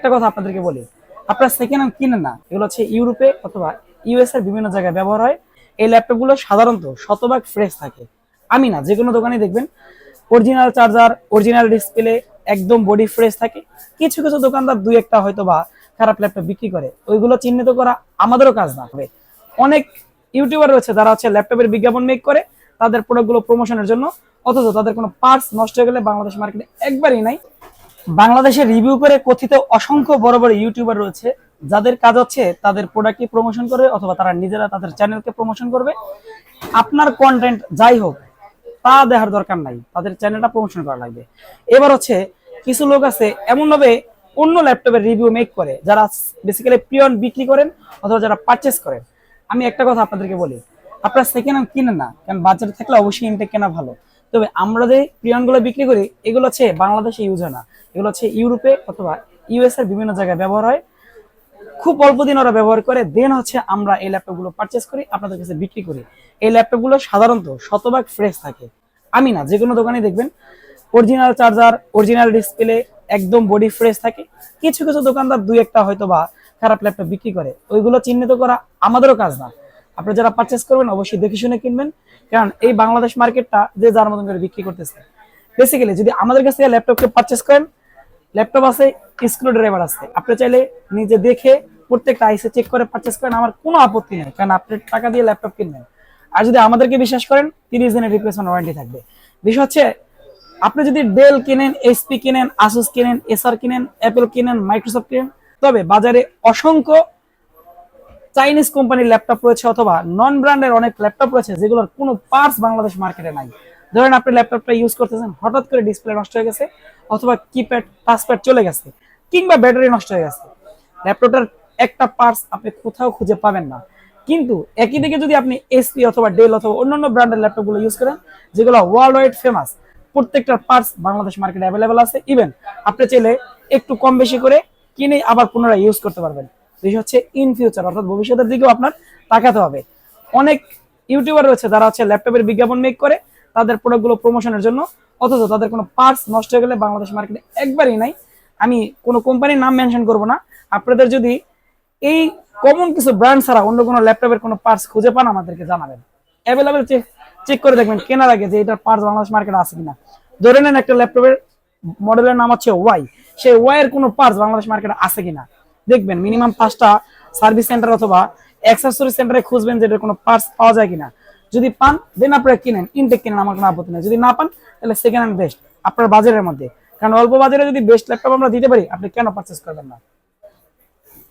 একটা কথা আপনাদেরকে বলি। আপনারা সেকেন্ড হ্যান্ড কিনেন না, এগুলো হচ্ছে ইউরোপে অথবা ইউএস এর বিভিন্ন জায়গায় ব্যবহার হয়। এই ল্যাপটপগুলো সাধারণত শতভাগ ফ্রেশ থাকে। আমি না, যে কোনো দোকানে দেখবেন অরিজিনাল চার্জার অরিজিনাল ডিসপ্লে একদম বডি ফ্রেশ থাকে। কিছু কিছু দোকানদার দুই একটা হয়তো বা খারাপ ল্যাপটপ বিক্রি করে, ওইগুলো চিহ্নিত করা আমাদেরও কাজ না। হবে অনেক ইউটিউবার রয়েছে যারা হচ্ছে ল্যাপটপের বিজ্ঞাপন মেক করে, তাদের প্রোডাক্টগুলো প্রমোশনের জন্য, অথচ তাদের কোনো পার্টস নষ্ট হয়ে গেলে বাংলাদেশ মার্কেটে একবারই নাই। বাংলাদেশে রিভিউ করে কথিত অসংখ্য বড় বড় ইউটিউবার রয়েছে, যাদের কাজ হচ্ছে তাদের প্রোডাক্টকে প্রমোশন করবে অথবা তারা নিজেরা তাদের চ্যানেলকে প্রমোশন করবে। আপনার কন্টেন্ট যাই হোক, তা দেখার দরকার নাই, তাদের চ্যানেলটা প্রমোশন করা লাগবে। এবার হচ্ছে, কিছু লোক আছে এমন ভাবে অন্য ল্যাপটপের রিভিউ মেক করে, যারা বেসিক্যালি পিয়ন বিক্রি করেন অথবা যারা পারচেস করেন। আমি একটা কথা আপনাদেরকে বলি, আপনারা সেকেন্ড হ্যান্ড কিনেন না, কারণ বাজারে থাকলে অবশ্যই ইনটেক কেনা ভালো। তবে আমরা যে পিয়নগুলো বিক্রি করি, এগুলো হচ্ছে বাংলাদেশে ইউজ হয় না। এগুলো হচ্ছে ইউরোপে অথবা ইউএস এর বিভিন্ন জায়গায় ব্যবহার হয়। খুব অল্প দিন ওরা ব্যবহার করে দেন হচ্ছে আমরা এই ল্যাপটপগুলো পারচেস করি, আপনাদের কাছে বিক্রি করি। এই ল্যাপটপগুলো সাধারণত শতভাগ ফ্রেশ থাকে। আমি না, যে কোনো দোকানে দেখবেন অরিজিনাল চার্জার অরিজিনাল ডিসপ্লে একদম বডি ফ্রেশ থাকে। কিছু কিছু দোকানদার দুই একটা হয়তো বা খারাপ ল্যাপটপ বিক্রি করে। ওইগুলো চিহ্নিত করা আমাদেরও কাজ না। আপনি যারা পারচেস করবেন, অবশ্যই দেখে শুনে কিনবেন। কারণ এই বাংলাদেশ মার্কেটটা যে যার মতন করে বিক্রি করতেছে। বেসিক্যালি যদি আমাদের কাছ থেকে ল্যাপটপকে পারচেস করেন ল্যাপটপ আছে স্ক্রু ড্রাইভার আছে। আপনি চাইলে নিজে দেখে প্রত্যেকটা আইসে চেক করে পারচেস করেন, আমার কোনো আপত্তি নেই, কারণ আপনি টাকা দিয়ে ল্যাপটপ কিনবেন। আর যদি আমাদেরকে বিশ্বাস করেন, তিরিশ দিনের রিপ্লেসমেন্ট ওয়ারেন্টি থাকবে। বিষয় হচ্ছে, আপনি যদি ডেল কিনেন এইচপি কিনেন আসুস কিনেন এসআর কিনেন অ্যাপেল কিনেন মাইক্রোসফট কিনেন, তবে বাজারে অসংখ্য চাইনিজ কোম্পানির ল্যাপটপ রয়েছে অথবা নন ব্র্যান্ডের অনেক ল্যাপটপ রয়েছে যেগুলোর কোনো পার্টস বাংলাদেশ মার্কেটে নাই। ধরেন আপনি ল্যাপটপটা ইউজ করতেছেন, হঠাৎ করে ডিসপ্লে নষ্ট হয়ে গেছে অথবা কিপ্যাড টাচপ্যাড চলে গেছে কিংবা ব্যাটারি নষ্ট হয়ে গেছে। ল্যাপটপটার একটা পার্টস আপনি কোথাও খুঁজে পাবেন না। কিন্তু একই দিকে যদি আপনি এসপি অথবা ডেল অথবা অন্যান্য ব্র্যান্ডের ল্যাপটপগুলো ইউজ করেন, যেগুলো ওয়ার্ল্ড ওয়াইড ফেমাস প্রত্যেকটার পার্টস বাংলাদেশ মার্কেটে অ্যাভেলেবেল আছে। ইভেন আপনি চাইলে একটু কম বেশি করে কিনে আবার পুনরায় ইউজ করতে পারবেন। বিষয় হচ্ছে ইন ফিউচার অর্থাৎ ভবিষ্যতের দিকেও আপনার তাকাতে হবে। অনেক ইউটিউবার রয়েছে, যারা হচ্ছে ল্যাপটপের বিজ্ঞাপন মেক করে, তাদের প্রোডাক্টগুলো প্রমোশনের জন্য, অথচ তাদের কোনো পার্টস নষ্ট হয়ে গেলে বাংলাদেশ মার্কেটে একবারই নাই। আমি কোনো কোম্পানির নাম মেনশন করব না। আপনাদের যদি এই কমন কিছু ব্র্যান্ড ছাড়া অন্য কোনো ল্যাপটপের কোনো পার্টস খুঁজে পান, আমাদেরকে জানাবেন। অ্যাভেলেবেল চেক চেক করে দেখবেন, কেনার আগে যে এটার পার্টস বাংলাদেশ মার্কেটে আছে কিনা। ধরে নেন একটা ল্যাপটপের মডেলের নাম হচ্ছে ওয়াই সেই ওয়াই এর কোনো পার্টস বাংলাদেশ মার্কেটে আছে কিনা। দেখবেন মিনিমাম পাঁচটা সার্ভিস সেন্টার অথবা অ্যাক্সেসরি সেন্টারে খুঁজবেন যে এটার কোনো পার্টস পাওয়া যায় কিনা। যদি পান দেন আপনারা কিনেন ইনটেক কিনেন, আমার কোনো আপত্তি নেই। যদি না পান, তাহলে সেকেন্ড হ্যান্ড বেস্ট আপনার বাজারের মধ্যে। কারণ অল্প বাজারে যদি বেস্ট ল্যাপটপ আমরা দিতে পারি, আপনি কেন পারচেস করবেন না?